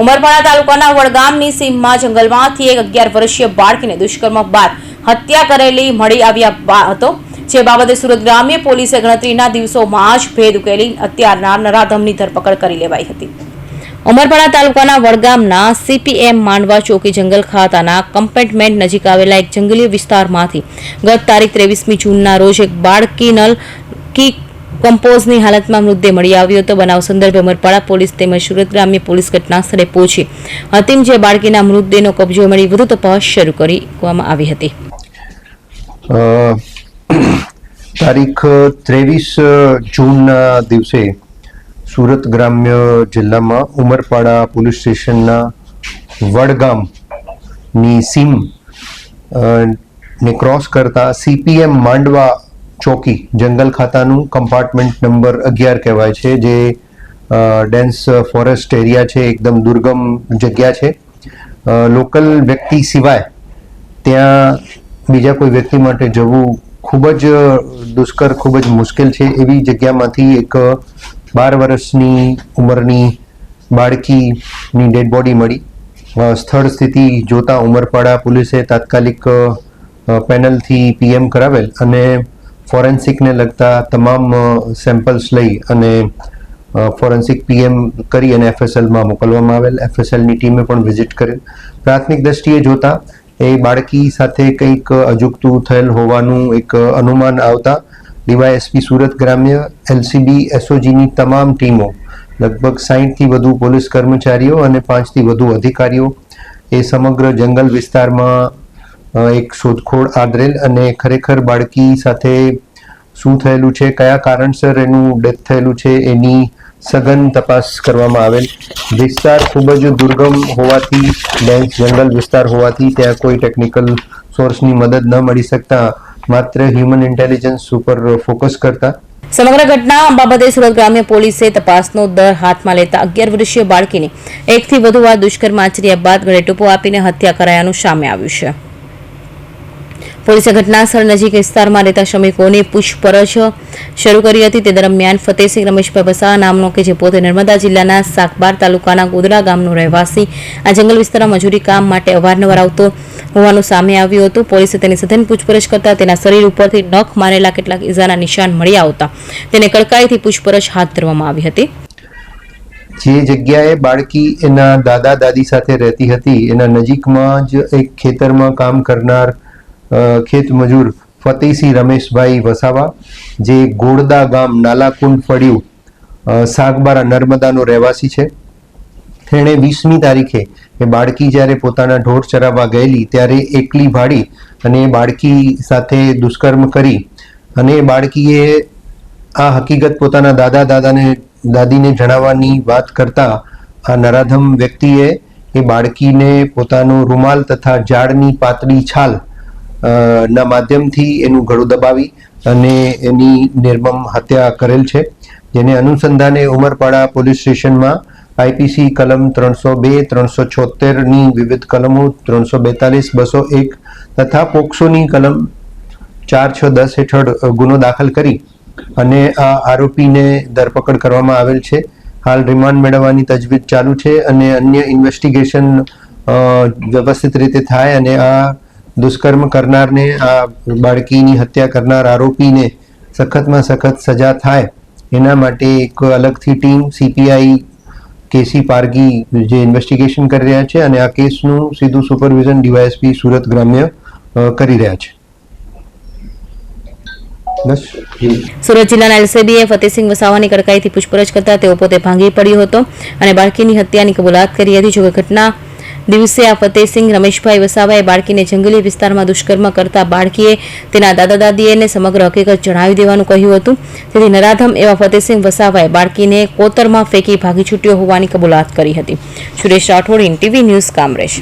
ઉમરપાડા તાલુકાના વડગામની સીમમાં જંગલમાંથી એક અગિયાર વર્ષીય બાળકીને દુષ્કર્મ બાદ હત્યા કરેલી મળી આવ્યા હતો. જે બાબતે સુરત ગ્રામ્ય પોલીસે ગણતરીના દિવસોમાં જ ભેદ ઉકેલી હત્યાના નરાધમની ધરપકડ કરી લેવાઈ હતી. ઉમરપાડા તાલુકાના વડગામના સીપીએમ માંડવા ચોકી જંગલ ખાતાના કમ્પાર્ટમેન્ટ નજીક આવેલા એક જંગલી વિસ્તારમાંથી ગત તારીખ ત્રેવીસમી જૂનના રોજ એક બાળકી નલ કી કમ્પોઝની હાલતમાં મૃતદેહ મળી આવ્યો હતો. બનાવ સંદર્ભે મરપાડા પોલીસ તેમજ સુરત ગ્રામ્ય પોલીસ ઘટના સ્થળે પહોંચી હતીમ જે બાળકીના મૃતદેહનો કબજો મળી વધુ તપાસ શરૂ કરવામાં આવી હતી. તારીખ ત્રેવીસ જૂનના દિવસે સુરત ગ્રામ્ય જિલ્લામાં ઉમરપાડા પોલીસ સ્ટેશનના વડગામની સીમ ને ક્રોસ કરતા સીપીએમ માંડવા ચોકી, જંગલ ખાતાનું કમ્પાર્ટમેન્ટ નંબર અગિયાર કહેવાય છે, જે ડેન્સ ફોરેસ્ટ એરિયા છે, એકદમ દુર્ગમ જગ્યા છે. લોકલ વ્યક્તિ સિવાય ત્યાં બીજા કોઈ વ્યક્તિ માટે જવું ખૂબ જ દુષ્કર, ખૂબ જ મુશ્કેલ છે. એવી જગ્યામાંથી એક બાર વર્ષની ઉંમરની બાળકીની ડેડ બોડી મળી. સ્થળ સ્થિતિ જોતા ઉમરપાડા પોલીસે તાત્કાલિક પેનલથી પીએમ કરાવેલ અને ફોરેન્સિકને લગતા તમામ સેમ્પલ્સ લઈ અને ફોરેન્સિક પીએમ કરી અને એફએસએલમાં મોકલવામાં આવેલ. એફએસએલની ટીમે પણ વિઝિટ કરેલ પ્રાથમિક દ્રષ્ટિએ જોતા, એ બાળકી સાથે કંઈક અજુગતું થયેલ હોવાનું એક અનુમાન આવતા, ડીવાયએસપી સુરત ગ્રામ્ય એલસીબી એસઓજીની તમામ ટીમો, લગભગ સાહીઠથી વધુ પોલીસ કર્મચારીઓ અને પાંચથી વધુ અધિકારીઓ, એ સમગ્ર જંગલ વિસ્તારમાં એક શોધખોળ આદરેલ અને ખરેખર બાળકી સાથે શું થયેલું છે? કયા કારણસર એનું ડેથ થયેલું છે? એની સઘન તપાસ કરવામાં આવેલ. વિસ્તાર ખૂબ જ દુર્ગમ હોવાથી ડેન્સ જંગલ વિસ્તાર હોવાથી ત્યાં કોઈ ટેકનિકલ સોર્સની મદદ ન મળી શકતા, માત્ર હ્યુમન ઇન્ટેલિજન્સ ઉપર ફોકસ કરતા. સમગ્ર ઘટના બાબતે સુરત ગ્રામ્ય પોલીસે તપાસનો દર હાથમાં લેતા અગિયાર વર્ષીય બાળકીને એકથી વધુ વાર દુષ્કર્મ આચર્યા બાદ ગળે ટૂંપો આપીને હત્યા કરાયાનું સામે આવ્યું છે. પોલીસે ઘટનાસ્થળ નજીક વિસ્તારમાં રહેતા શ્રમિકોની પૂછપરછ શરૂ કરી હતી. તે દરમિયાન ફતેહસિંહ રમેશભાઈ વસાવા નામનો કે જે પોતે નર્મદા જિલ્લાના સાકબાર તાલુકાના ગોધરા ગામનો રહેવાસી. આ જંગલ વિસ્તારમાં મજૂરી કામ માટે અવારનવાર આવતો હોવાનું સામે આવ્યું હતું. પોલીસે તેની સઘન પૂછપરછ કરતા તેના શરીર ઉપરથી નખ મારેલા કેટલાક ઈજાના નિશાન મળી આવતા તેને કડકાઈથી પૂછપરછ હાથ ધરવામાં આવી હતી. જે જગ્યાએ બાળકી એના દાદા દાદી સાથે રહેતી હતી, એના નજીકમાં જ એક ખેતરમાં કામ કરનાર ખેત મજૂર ફતેહસિંહ રમેશભાઈ વસાવા, જે ગોળદા ગામ નાલાકુંડ ફળિયું સાગબારા નર્મદાનો રહેવાસી છે. તેણે વીસમી તારીખે એ બાળકી જ્યારે પોતાના ઢોર ચરાવવા ગયેલી ત્યારે એકલી ભાડી અને એ બાળકી સાથે દુષ્કર્મ કરી અને એ બાળકીએ આ હકીકત પોતાના દાદા દાદાને, દાદીને જણાવવાની વાત કરતા આ નરાધમ વ્યક્તિએ એ બાળકીને પોતાનો રૂમાલ તથા ઝાડની પાતળી છાલ ના માધ્યમથી એનું ગળું દબાવી અને એની નિર્મમ હત્યા કરેલ છે. જેને અનુસંધાને ઉમરપાડા પોલીસ સ્ટેશનમાં આઈપીસી કલમ ત્રણસો બે, ત્રણસો છોતેરની વિવિધ કલમો, ત્રણસો બેતાલીસ, બસો એક તથા પોક્સોની કલમ ચાર, છ, દસ હેઠળ ગુનો દાખલ કરી અને આ આરોપીને ધરપકડ કરવામાં આવેલ છે. હાલ રિમાન્ડ મેળવવાની તજવીજ ચાલુ છે અને અન્ય ઇન્વેસ્ટિગેશન વ્યવસ્થિત રીતે થાય અને આ દુષ્કર્મ કરનારને, આ બાળકીની હત્યા કરનાર આરોપીને સખતમાં સખત સજા થાય, એના માટે એક અલગથી ટીમ સીપીઆઈ કેસી પારગી જે ઇન્વેસ્ટિગેશન કરી રહ્યા છે અને આ કેસનું સીધું સુપરવિઝન ડીવાયએસપી સુરત ગ્રામ્ય કરી રહ્યા છે. સુરત જિલ્લાના એલસીબીએ ફતેહસિંહ વસાવાની કડકાઈથી પૂછપરછ કરતા તેઓ પોતે ભાંગી પડ્યો હતો અને બાળકીની હત્યાની કબૂલાત કરી હતી, જોકે ઘટના દિવસે આ ફતેહસિંહ રમેશભાઈ વસાવાએ બાળકીને જંગલી વિસ્તારમાં દુષ્કર્મ કરતા બાળકીએ તેના દાદા દાદીએને સમગ્ર હકીકત જણાવી દેવાનું કહ્યું હતું. તેથી નરાધમ એવા ફતેહસિંહ વસાવાએ બાળકીને કોતરમાં ફેંકી ભાગી છૂટ્યો હોવાની કબૂલાત કરી હતી. Suresh Rathod TV news, Kamrej.